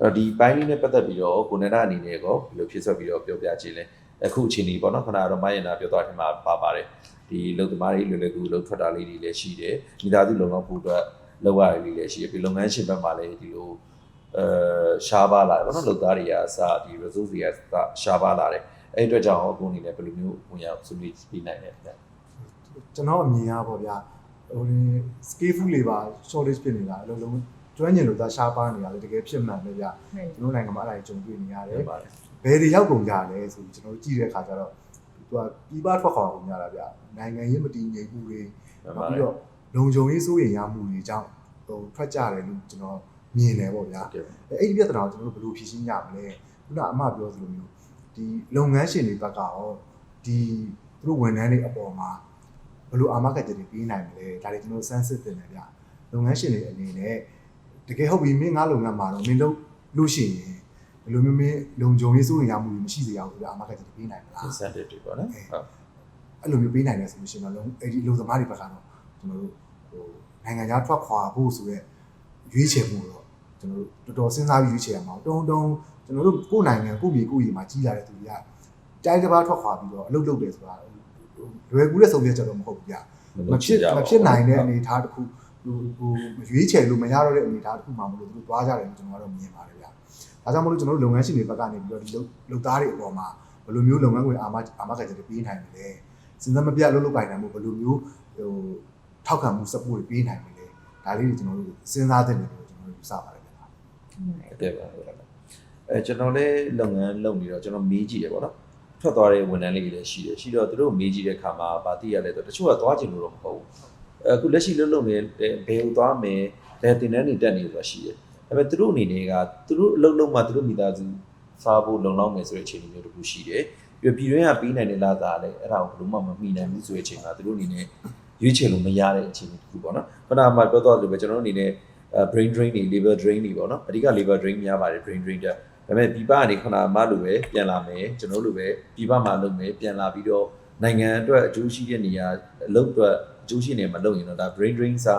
အဲ့တော့ဒီပိုင်းလေးနဲ့ပတ်သက်ပြီးတော့ကိုနန္ဒအနေနဲ့ကောဘယ်လိုဖြစ်ဆက်ပြီးတော့ပြောပြခြင်းလဲအခုအချိန်ကြီးပေါ့နော်ခဏတော့မယင်နာပြောသွားတယ်မှာပါပါတယ်ဒီလုံသမားတွေလွယ်လွယ်ကူလုံထွက်တာလေးတွေလည်းရှိတယ်မိသားစုလုံလောက်ဖို့အတွက်လောက်ရတယ်လေးလည်းရှိတယ်ပြီးလုပ်ငန်းရှင်ဘက်မှာလည်းဒီလိုအဲရှားပါလာတယ်ပေါ့နော်လုံသားတွေကစဒီ resource တွေကစရှားပါလာတယ်အဲ့အတွက်ကြောင့်အခုအနေနဲ့ဘယ်လိုမျိုးဝင်ရောက်ဆွေးနွေးပြီးနိုင်လဲခင်ဗျာကျွန်တော်အမြင်ရပါဗျာဟိုဒီ skillful labor shortage ဖြစ်နေတာအလုံးလုံး ကျွမ်းကျင်လို့သာရှားပါနေတာလေတကယ်ဖြစ်မှန်ပဲဗျာကျွန်တော်နိုင်ငံမှာအဲ့ဒါကြီးကြုံတွေ့နေရတယ်ဟုတ်ပါတယ်ဘယ်တွေရောက်ကုန်ကြလဲဆိုပြီးကျွန်တော်တို့ကြည့်တဲ့အခါကျတော့သူကပြည်ပထွက်ခွာကုန်ကြတာဗျာနိုင်ငံရေးမတည်ငြိမ်မှုတွေဟုတ်နောက်ပါတပြီးယ်တော့လုံခြုံရေးစိုးရိမ်ရမှုတွေကြောင့်ဟိုထွက်ကြတယ်လို့ကျွန်တော်မြင်တယ်ပေါ့ဗျာဟုတ်ကဲ့ပါအဲ့ဒီပြဿနာကိုကျွန်တော်တို့ဘယ်လိုဖြေရှင်းကြမလဲခုနအမပြောသလိုမျိုးဒီလုပ်ငန်းရှင်တွေဘက်ကရောဒီသူတို့ဝန်ထမ်းတွေအပေါ်မှာဘယ်လိုအာမခံချက်တွေပေးနိုင်မလဲဒါတွေကျွန်တော်စမ်းစစ်တင်တယ်ဗျလုပ်ငန်းရှင်တွေအနေနဲ့ တကယ်ဟုတ်ပြီမင်းငါလုပ်ငန်းမှာတော့မင်းလုပ်လို့ရှိရင်ဘယ်လိုမျိုးမင်းလုံခြုံရေးစိုးရိမ်ရမှုတွေမရှိစေရဘူးဆိုတော့အာမခံချက်တွေပေးနိုင်မလား incentive တွေပေါ့နော်ဟုတ်အဲ့လိုမျိုးပေးနိုင်တယ်ဆိုလို့ရှိရင်တော့လုံးအဲ့ဒီလူသမားတွေဘက်ကတော့ကျွန်တော်တို့ဟိုနိုင်ငံခြားထွက်ခွာဖို့ဆိုရက်ရွေးချယ်မှုတော့ကျွန်တော်တို့တော်တော်စဉ်းစားပြီးရွေးချယ်ရမှာတုံးတုံးကျွန်တော်တို့ကိုယ့်နိုင်ငံကိုယ့်ပြည်ကိုယ့်ပြည်မှာကြီးလာတဲ့သူတွေကတိုင်းတစ်ပါးထွက်ခွာပြီးတော့အလုပ်လုပ်တယ်ဆိုတာလွယ်ကူတဲ့ဆုံးဖြတ်ချက်တော့မဟုတ်ဘူးဗျမဖြစ်မဖြစ်နိုင်တဲ့အနေအထားတစ်ခု ဟိုဟိုရွေးချယ်လို့မရတော့တဲ့အနေအထားတစ်ခုမှမလို့သူတို့သွားကြတယ်လို့ကျွန်တော်ကတော့မြင်ပါတယ်ဗျ။ဒါကြောင့်မလို့ကျွန်တော်တို့လုပ်ငန်းရှင်တွေဘက်ကနေပြီးတော့ဒီလုပ်လုပ်သားတွေအပေါ်မှာဘယ်လိုမျိုးလုပ်ငန်းခွင်အာမအာမခံချက်တွေပေးနိုင်မလဲ။စဉ်းစားမပြတ်အလုပ်လုပ်ကိုင်နိုင်မှုဘယ်လိုမျိုးဟိုထောက်ခံမှု support တွေပေးနိုင်မလဲဒါလေးတွေကျွန်တော်တို့စဉ်းစားတဲ့နေလို့ကျွန်တော်တို့ယူဆပါတယ်ဗျာဟုတ်ကဲ့ပါဟုတ်ကဲ့ပါအဲကျွန်တော်လည်းလုပ်ငန်းလုပ်နေတော့ကျွန်တော်မေးကြည့်တယ်ပေါ့နော်ထွက်သွားတဲ့ဝန်ထမ်းလေးတွေလည်းရှိတယ်ရှိတော့သူတို့မေးကြည့်တဲ့ခါမှာဗာတိရလဲဆိုတချို့ကသွားချင်လို့တော့မဟုတ်ဘူး အခုလက်ရှိလုပ်လုပ်နေတဲ့ဘယ်ကိုသွားမယ်ဘယ်တင်တန်းနေတက်နေဆိုတာရှိတယ်ဒါပေမဲ့သူတို့အနေနဲ့ကသူတို့အလုပ်လုပ်မှသူတို့မိသားစုစားဖို့လုံလောက်မယ်ဆိုတဲ့အခြေအနေမျိုးတစ်ခုရှိတယ်ပြီးတော့ပြည်တွင်းကပြီးနိုင်တဲ့လာသားလည်းအဲ့ဒါကိုဘယ်လို့မှမမိနိုင်ဘူးဆိုတဲ့အချိန်မှာသူတို့အနေနဲ့ရွေးချယ်လို့မရတဲ့အခြေအနေတစ်ခုပေါ့နော်ခုနကမှပြောတော့လို့ပဲကျွန်တော်တို့အနေနဲ့အဲ brain drain တွေ liver drain တွေပေါ့နော်အဓိက liver drain များပါတယ် brain drain တက်ဒါပေမဲ့ပြပကနေခဏမှလိုပဲပြန်လာမယ်ကျွန်တော်တို့လိုပဲပြပမှာလုပ်မယ်ပြန်လာပြီးတော့နိုင်ငံအတွက်အကျိုးရှိတဲ့နေရာအလုပ်အတွက်အ ကျိုးရှိနေမှာလုပ်ရင်တော့ဒါ brain drain စာ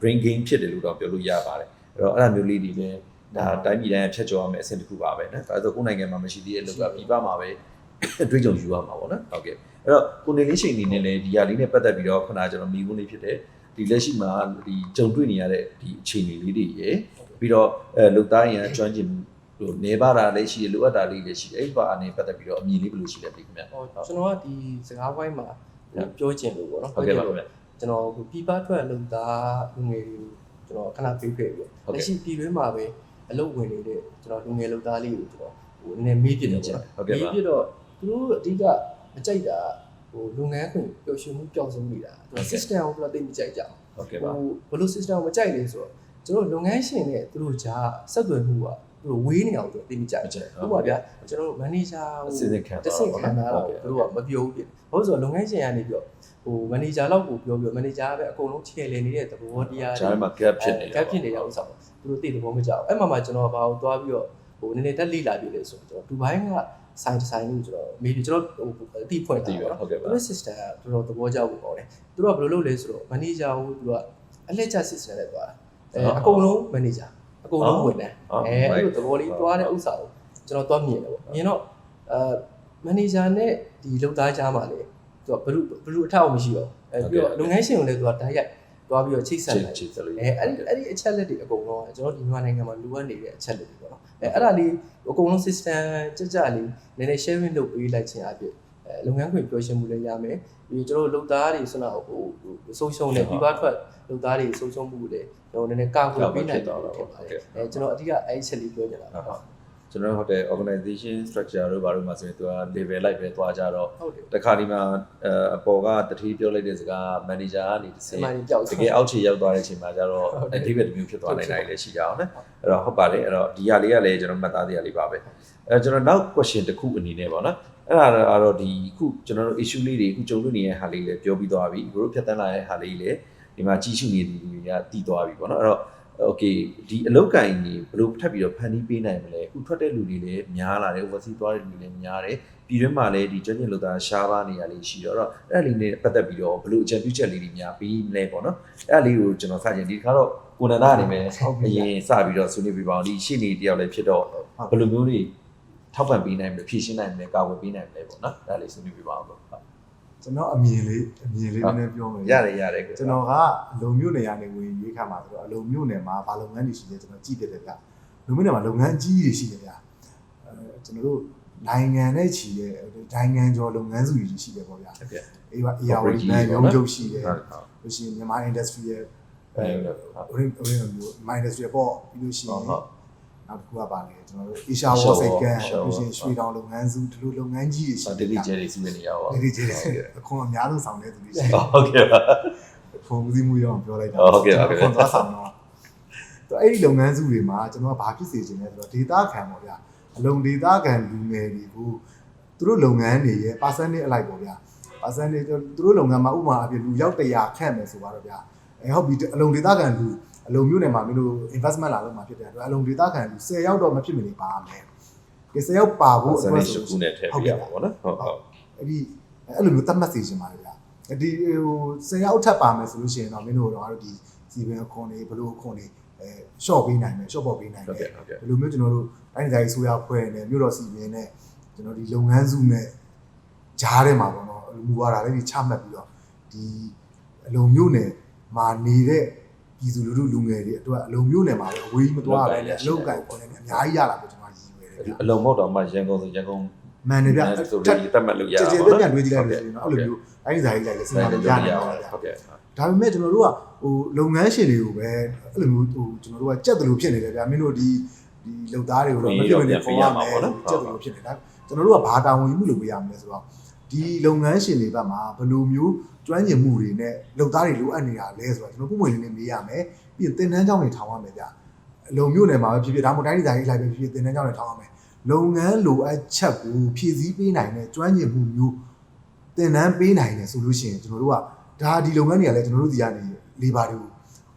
brain gain ဖြစ်တယ်လို့တော့ပြောလို့ရပါတယ်အဲ့တော့အဲ့ဒါမျိုးလေးတွေလည်းဒါတိုင်းပြည်တိုင်းဖြတ်ကျော်ရမယ်အဆင့်တစ်ခုပါပဲနော်ဒါဆိုကိုယ်နိုင်ငံမှာမရှိသေးတဲ့အလုပ်ကပြပမှာပဲအတွေ့အကြုံယူရမှာပေါ့နော်ဟုတ်ကဲ့အဲ့တော့ကိုနေလေးချိန်နေနဲ့လည်းဒီဟာလေးနဲ့ပတ်သက်ပြီးတော့ခဏကျွန်တော်မိဖို့လေးဖြစ်တယ်ဒီလက်ရှိမှာဒီကြုံတွေ့နေရတဲ့ဒီအခြေအနေလေးတွေရယ်ပြီးတော့အဲလူသားရန်ကျွမ်းကျင်မှုဟိုနေပါတာလည်းရှိတယ်လိုအပ်တာလေးလည်းရှိတယ်အဲ့ဒီပါအနေပတ်သက်ပြီးတော့အမြင်လေးဘယ်လိုရှိလဲပြီခင်ဗျာဟောကျွန်တော်ကဒီစကားပိုင်းမှာပြောချင်လို့ပေါ့နော်ဟုတ်ကဲ့ပါခင်ဗျာ ကျွန်တော်ဟိုပြပထွက်လုံသားလူငယ်တွေကိုကျွန်တော်ခဏပေးခဲ့ပြီးဟုတ်ကဲ့လက်ရှိပြည်တွင်းမှာပဲအလုပ်ဝင်နေတဲ့ကျွန်တော်လူငယ်လုံသားလေးကိုကျွန်တော်ဟိုနည်းနည်းမေးပြတယ်ပေါ့နော်ဟုတ်ကဲ့ပါမေးပြတော့သူတို့အဓိကမကြိုက်တာဟိုလုပ်ငန်းခွင်ပျော်ရွှင်မှုပျောက်ဆုံးနေတာသူ system ကိုသူကသိမကြိုက်ကြအောင်ဟုတ်ကဲ့ဟိုပါဘယ်လို system ကိုမကြိုက်လဲဆိုတော့ကျွန်တော်လုပ်ငန်းရှင်နဲ့သူတို့ကြားဆက်သွယ်မှုကသူတို့ဝေးနေအောင်သူသိမကြိုက်အကျဉ်းဟုတ်ပါဗျာကျွန်တော်တို့ manager အစီအစဉ်ခံတစ်ဆင့်ခံတာတော့သူတို့ကမပြောဘူးဖြစ်ဘာလို့ဆိုတော့လုပ်ငန်းရှင်ကနေပြော ဟို manager လောက်ကိုပြောပြော manager ကပဲအကုန်လုံးခြေလည်နေတဲ့သဘောတရားဂျားမှာ gap ဖြစ်နေကပ်ဖြစ်နေတဲ့ဥစ္စာပေါ့သူတို့သိတဲ့ဘောမကြောက်အဲ့မှာမှကျွန်တော်ဘာကိုသွားပြီးတော့ဟိုနည်းနည်းတက်လိလာပြလေဆိုတော့ကျွန်တော်ဒူဘိုင်းကဆိုင်ဒီဇိုင်းလို့ကျွန်တော် maybe ကျွန်တော်ဟိုအတိဖွင့်တာဒီပါပေါ့နော်ဟုတ်ကဲ့ပါသူတို့ system ကတော်တော်သဘောကျဖို့ပေါ့လေသူတို့ကဘယ်လိုလုပ်လဲဆိုတော့ manager ကိုသူတို့ကအလှည့်ကျ system နဲ့သွားတာအဲအကုန်လုံး manager အကုန်လုံးဝင်တယ်အဲအဲ့လိုသဘောလေးသွားတဲ့ဥစ္စာကိုကျွန်တော်သွားမြင်တယ်ပေါ့မြင်တော့အဲ manager နဲ့ဒီလုပ်သားကြားမှာလေ သူကဘယ်လိုဘယ်လိုအထောက်အမရှိတော့အဲပြီးတော့လုပ်ငန်းရှင်ကိုလည်းသူကတိုက်ရိုက်သွားပြီးတော့ချိတ်ဆက်ချစ်လိုက်ချစ်စလေးအဲအဲ့ဒီအဲ့ဒီအချက်လက်တွေအကုန်လုံးကကျွန်တော်ဒီမြန်မာနိုင်ငံမှာလိုအပ်နေတဲ့အချက်လက်တွေပေါ့နော်အဲအဲ့ဒါလေးအကုန်လုံး system ကြကြလေးနည်းနည်း sharing လုပ်ပေးလိုက်ခြင်းအပြင်အဲလုပ်ငန်းခွင်ပြောရှင်းမှုလည်းရမယ်ပြီးကျွန်တော်တို့လုပ်သားတွေဆိုတော့ဟိုဆုံးရှုံးတဲ့ပြပထွက်လုပ်သားတွေဆုံးရှုံးမှုလည်းကျွန်တော်နည်းနည်းကာကွယ်ပေးနိုင်တယ်လို့ထင်ပါတယ်အဲကျွန်တော်အဓိကအဲ့ဒီချက်လေးပြောချင်တာပါ ကျွန်တော်ဟုတ်တယ် organization structure တို့ဘာလို့မှဆိုရင်သူက level လိုက်ပဲသွားကြတော့ဟုတ်တယ်တခါဒီမှာအဲအပေါ်ကတတိပြောလိုက်တဲ့စကား manager ကနေတစ်စဒီင်မှာကြောက်တကယ်အောက်ခြေရောက်သွားတဲ့အချိန်မှာကျတော့ဟုတ်တယ်အဓိပ္ပာယ်တစ်မျိုးဖြစ်သွားနိုင်တာလည်းရှိကြအောင်နော်အဲ့တော့ဟုတ်ပါတယ်အဲ့တော့ဒီဟာလေးကလည်းကျွန်တော်မှတ်သားစရာလေးပါပဲအဲကျွန်တော်နောက် question တစ်ခုအနေနဲ့ပေါ့နော်အဲ့ဒါကတော့ဒီခုကျွန်တော်တို့ issue လေးတွေအခုကြုံတွေ့နေတဲ့ဟာလေးလည်းပြောပြီးသွားပြီဘို့ဖြတ်တန်းလာတဲ့ဟာလေးလည်းဒီမှာကြီးစုနေသူတွေကတည်သွားပြီပေါ့နော်အဲ့တော့ okay ဒီအလောက်ကင်ကြီးဘယ်လိုထပ်ပြီးတော့ဖန်တီးပေးနိုင်မလဲအခုထွက်တဲ့လူတွေလည်းများလာတယ် overseas သွားတဲ့လူတွေလည်းများတယ်ပြည်တွင်းမှာလည်းဒီကျွမ်းကျင်လူသားရှားပါနေရလေးရှိတော့အဲ့တော့အဲ့ဒါလေးနဲ့ပတ်သက်ပြီးတော့ဘယ်လိုအကြံပြုချက်လေးတွေများပြီးမလဲပေါ့နော်အဲ့ဒါလေးကိုကျွန်တော်စကြင်ဒီတစ်ခါတော့ကိုနန္ဒအနေနဲ့ဟုတ်ပြီအရင်စပြီးတော့ဆွေးနွေးပြပါအောင်ဒီရှေ့နေတယောက်လည်းဖြစ်တော့ဘယ်လိုမျိုးတွေထောက်ပံ့ပေးနိုင်မလဲဖြည့်ရှင်းနိုင်မလဲကာဝယ်ပေးနိုင်မလဲပေါ့နော်ဒါလေးဆွေးနွေးပြပါအောင်လို့ဟုတ် ကျွန်တော်အမြင်လေးအမြင်လေးနည်းနည်းပြောမယ်ရတယ်ရတယ်ကိုကျွန်တော်ကအလုံမြို့နယ်ကနေဝင်ရွေးခါမှာဆိုတော့အလုံမြို့နယ်မှာဘာလုပ်ငန်းတွေရှိလဲကျွန်တော်ကြည့်ပြတယ်ဗျလုံမြို့နယ်မှာလုပ်ငန်းကြီးတွေရှိတယ်ဗျအဲကျွန်တော်တို့နိုင်ငံနဲ့ချီတဲ့နိုင်ငံကျော်လုပ်ငန်းစုတွေရှိတယ်ပေါ့ဗျာဟုတ်ကဲ့အေးပါအေးရဝတီဘန်ရုံးချုပ်ရှိတယ်ဟုတ်ဟုတ်လို့ရှိရင်မြန်မာ industry ရဲ့အဲဟိုရင်းဟိုရင်းမျိုး my industry ပေါ့ပြီးလို့ရှိရင်ဟုတ်ဟုတ် နောက်တစ်ခုကပါလေကျွန်တော်တို့ Asia War စိတ်ကန်းလို့ရှိရင်ရွှေတောင်လုပ်ငန်းစုဒီလိုလုပ်ငန်းကြီးတွေရှိစာတတိကျဲတွေစီးနေရပါဒီဒီကြီးအခွန်အများဆုံးဆောင်တဲ့သူတွေရှိတယ်ဟုတ်ကဲ့ပါဖုန်းဦးစီးမှုရောပြောလိုက်တာဟုတ်ကဲ့ဟုတ်ကဲ့ခွန်သွားဆောင်တော့တော့အဲ့ဒီလုပ်ငန်းစုတွေမှာကျွန်တော်ကဘာဖြစ်စေချင်လဲဆိုတော့ data ခံပေါ့ဗျာအလုံး data ခံလူငယ်တွေကိုသူတို့လုပ်ငန်းတွေရဲ့ percentage အလိုက်ပေါ့ဗျာ percentage သူတို့လုပ်ငန်းမှာဥပမာအဖြစ်လူရောက်100ခန့်မယ်ဆိုတော့ဗျာအဲဟုတ်ပြီအလုံး data ခံလူ အလုံးမျိုးနယ်မှာမင်းတို့ investment လာလို့မှာဖြစ်တယ်အတွက်အလုံး data ခံလူ10ရောက်တော့မဖြစ်မနေပါမယ်ကဲ10ရောက်ပါဖို့စနေရှုပ်ခုနဲ့ထည့်ပြရပါဘောနော်ဟုတ်ဟုတ်အဲ့ဒီအဲ့လိုမျိုးတတ်မှတ်စေချင်ပါတယ်ဗျာဒီဟို10ရောက်ထပ်ပါမယ်ဆိုလို့ရှိရင်တော့မင်းတို့တော့အဲ့ဒီစီပင်အခွန်တွေဘလို့အခွန်တွေအဲ short ပေးနိုင်မယ် short ပေါ်ပေးနိုင်ဟုတ်မယ်ကဲ့ဟုတ်ကဲ့ဒီလိုမျိုးကျွန်တော်တို့တိုင်းဒေသကြီးဆိုရဖွဲ့နေမြို့တော်စီပင်နဲ့ကျွန်တော်ဒီလုပ်ငန်းစုနဲ့ဂျားထဲမှာပေါ့နော်မူဝါဒလေးတွေချမှတ်ပြီးတော့ဒီအလုံမျိုးနယ်မှာနေတဲ့ ပြည်သူလူထုလူငယ်တွေအတွက်အလုံမျိုးနယ်မှာပဲအဝေးမသွားပဲလေအလုံကန်ခွန်နေအများကြီးရလာလို့ကျွန်တော်ရည်ရွယ်တယ်ဗျာအလုံးမောက်တော့မှရန်ကုန်ဆိုရန်ကုန်မှန်တယ်ဗျာဆိုပြီးတတ်မှတ်လို့ရကြတာည်ကြည်ပေါ့ပြနော်န့်တွေးကြည့်လိုက်လို့ရှိရင်တော့အဲ့လိုမျိုးတိုင်းဇာကြီးလိုက်လေစဉ်းစားလို့ရနိုင်ပါဗျာဟုတ်ကဲ့ဒါပေမဲ့ကျွန်တော်တို့ကဟိုလုပ်ငန်းရှင်တွေကိုပဲအဲ့လိုမျိုးဟိုကျွန်တော်တို့ကကြက်တယ်လို့ဖြစ်နေတယ်ဗျာမင်းတို့ဒီဒီလုပ်သားတွေကိုတော့မဖြစ်မနေပေါ်ရမှာပေါ့နော်ကြက်တယ်လို့ဖြစ်နေတာကျွန်တော်တို့ကဘာတာဝန်ယူမှုလုပ်ပေးရမလဲဆိုတော့ဒီလုပ်ငန်းရှင်တွေဘက်မှာဘယ်လိုမျိုး ကျွမ်းကျင်မှုတွေနဲ့လုပ်သားတွေလိုအပ်နေတာလဲဆိုတော့ကျွန်တော်ပုံမှန်လေးနဲ့မေးရမယ်ပြီးရင်သင်တန်းကျောင်းတွေထောင်ရမယ်ဗျာအလုံမျိုးနယ်မှာပဲဖြစ်ဖြစ်ဒါမှမဟုတ်တိုင်းဒေသကြီးလိုက်ပဲဖြစ်ဖြစ်သင်တန်းကျောင်းတွေထောင်ရမယ်လုပ်ငန်းလိုအပ်ချက်ကိုဖြည့်ဆည်းပေးနိုင်တဲ့ကျွမ်းကျင်မှုမျိုးသင်တန်းပေးနိုင်တယ်ဆိုလို့ရှိရင်ကျွန်တော်တို့ကဒါဒီလုပ်ငန်းတွေကလည်းကျွန်တော်တို့ဒီကနေလေဘာတွေကို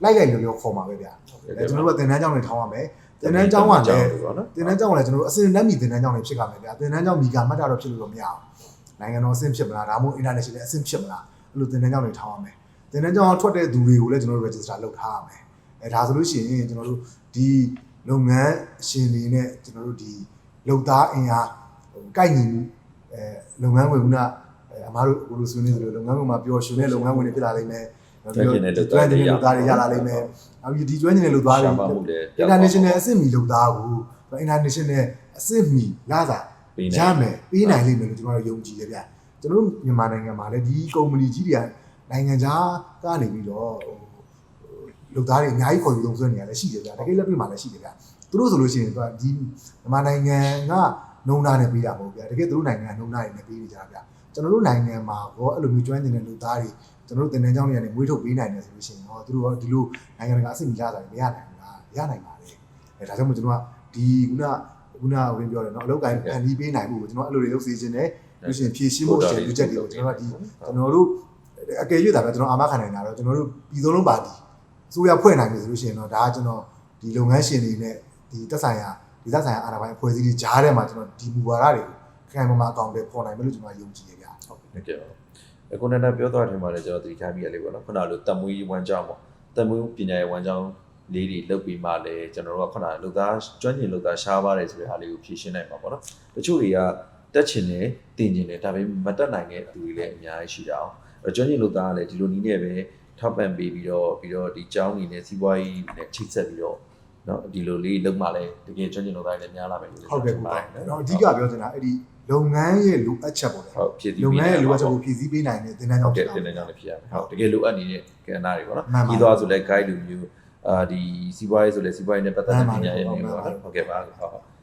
လိုက်လိုက်ပြောပြောခေါ်မှာပဲဗျာအဲကျွန်တော်တို့ကတင်တန်းကျောင်းတွေထောင်းရမယ်တင်တန်းကျောင်းကလည်းပေါ့နော်တင်တန်းကျောင်းကလည်းကျွန်တော်တို့အစင်လက်မီတင်တန်းကျောင်းတွေဖြစ်ကြမယ်ဗျာတင်တန်းကျောင်းမိဂါမတ်တာတော့ဖြစ်လို့တော့မရအောင်နိုင်ငံတော်အဆင့်ဖြစ်မလားဒါမှမဟုတ် international အဆင့်ဖြစ်မလား အဲ့လိုတင်တန်းကျောင်းတွေထောင်းရမယ်တင်တန်းကျောင်းထွက်တဲ့သူတွေကိုလည်းကျွန်တော်တို့ register လုပ်ထားရမယ်အဲဒါဆိုလို့ရှိရင်ကျွန်တော်တို့ဒီလုပ်ငန်းရှင်တွေနဲ့ကျွန်တော်တို့ဒီလုပ်သားအင်အားဟိုကိုက်ညီမှုအဲလုပ်ငန်းဝင်ကအဲအမားတို့ဘို့လို့ဆွေးနွေးသလိုလုပ်ငန်းဝင်မှာပျော်ရွှင်တဲ့လုပ်ငန်းဝင်တွေဖြစ်လာလိမ့်မယ်ကျွမ်းကျင်တဲ့လုပ်သားတွေရလာလိမ့်မယ်။နောက်ပြီးဒီကျွမ်းကျင်တဲ့လုပ်သားတွေရှားပါမှုလည်း international အဆင့်မီလုပ်သားကို international အဆင့်မီလာစားပေးရနိုင်မယ်ပေးနိုင်လိမ့်မယ်လို့ကျွန်တော်တို့ယုံကြည်တယ်ဗျ။ ကျွန်တော်တို့မြန်မာနိုင်ငံမှာလည်းဒီကုမ္ပဏီကြီးတွေကနိုင်ငံခြားကနေပြီးတော့ဟိုလုပ်သားတွေအများကြီးခေါ်ယူသုံးစွဲနေရလည်းရှိတယ်ဗျ။တကယ်လက်တွေ့မှာလည်းရှိတယ်ဗျ။သူတို့ဆိုလို့ရှိရင်သူကဒီမြန်မာနိုင်ငံကနှုံသားနဲ့ပေးတာမဟုတ်ဗျာ။တကယ်သူတို့နိုင်ငံကနှုံသားတွေနဲ့ပေးနေကြတာဗျ။ကျွန်တော်တို့နိုင်ငံမှာဘောအဲ့လိုမျိုးကျွမ်းကျင်တဲ့လုပ်သားတွေကျွန်တော်တို့တင်တန်းကျောင်းတွေကနေမွေးထုတ်ပေးနိုင်တယ်ဆိုလို့ရှိရင်တော့သူတို့ကဒီလိုနိုင်ငံတကာအဆင့်မီလာတာတွေမရနိုင်ဘူးလားရနိုင်ပါတယ်အဲဒါကြောင့်မို့ကျွန်တော်ကဒီခုနခုနဝင်ပြောတယ်နော်အလုပ်ကိုင်းဖန်တီးပေးနိုင်မှုကိုကျွန်တော်အဲ့လိုတွေလုပ်စေခြင်းနဲ့ လို့ရှိရင်ဖြည့်ရှင်းဖို့အချက်ပြချက်တွေကိုကျွန်တော်ကဒီကျွန်တော်တို့အကယ်၍တာပဲကျွန်တော်အာမခံနိုင်တာတော့ကျွန်တော်တို့ပြည်စုံလုံးပါတီအစိုးရဖွဲ့နိုင်ပြီဆိုလို့ရှိရင်တော့ဒါကကျွန်တော်ဒီလုပ်ငန်းရှင်တွေနဲ့ဒီသက်ဆိုင်ရာဒီသက်ဆိုင်ရာအာဏာပိုင်အဖွဲ့အစည်းတွေကြားထဲမှာကျွန်တော်ဒီမူဝါဒတွေကိုခိုင်မာမာအကောင်တွေပေါ်နိုင်မယ်လို့ကျွန်တော်ယုံကြည်ရဗျာဟုတ်ကဲ့အခုနန္ဒပြောသွားတယ်မှာလည်းကျွန်တော်သတိထားမိရလေးပေါ့နော်ခုနလိုတမွေးဝမ်းကြောင်းပေါ့တမွေးပညာရေးဝမ်းကြောင်းလေးတွေလုတ်ပြီးမှလည်းကျွန်တော်တို့ကခုနလုတ်သားကျွမ်းကျင်လုတ်သားရှားပါတယ်ဆိုတဲ့အားလေးကိုဖြည့်ရှင်းနိုင်မှာပေါ့နော်တချို့တွေက တက်ချင်တယ်တင်ချင်တယ်ဒါပေမဲ့မတက်နိုင်တဲ့သူတွေလည်းအများကြီးရှိတာအောင်အဲကျွမ်းကျင်လုတ်သားကလည်းဒီလိုနည်းနဲ့ပဲထောက်ပံ့ပေးပြီးတော့ပြီးတော့ဒီကျောင်းကြီးနဲ့စီးပွားရေးနဲ့ချိတ်ဆက်ပြီးတော့နော်ဒီလိုလေးလုတ်မှလည်းတကယ်ကျွမ်းကျင်လုတ်သားတွေလည်းများလာမယ်လို့ဟုတ်ကဲ့ကိုပါတော့အဓိကပြောချင်တာအဲ့ဒီလုပ်ငန်းရဲ့လိုအပ်ချက်ပေါ့လေဟုတ်ဖြည့်ပြီးလုပ်ငန်းရဲ့လိုအပ်ချက်ကိုဖြည့်ဆည်းပေးနိုင်တဲ့သင်တန်းဟုကျောတ်င်းကဲ့တင်တဲ့ကြောင့်လည်းဖြစ်ရမယ်ဟုတ်တကယ်လိုအပ်နေတဲ့ကဏ္ဍတွေပေါ့နော်မှန်ပါပြီးသွားဆိုလဲ guide လိုမျိုးအာဒီစီးပွားရေးဆိုလဲစီးပွားရေးနဲ့ပတ်သက်တဲ့ပညာရေးတွေပေါ့နော်ဟုတ်ကဲ့ပါဟုတ်ဟုတ်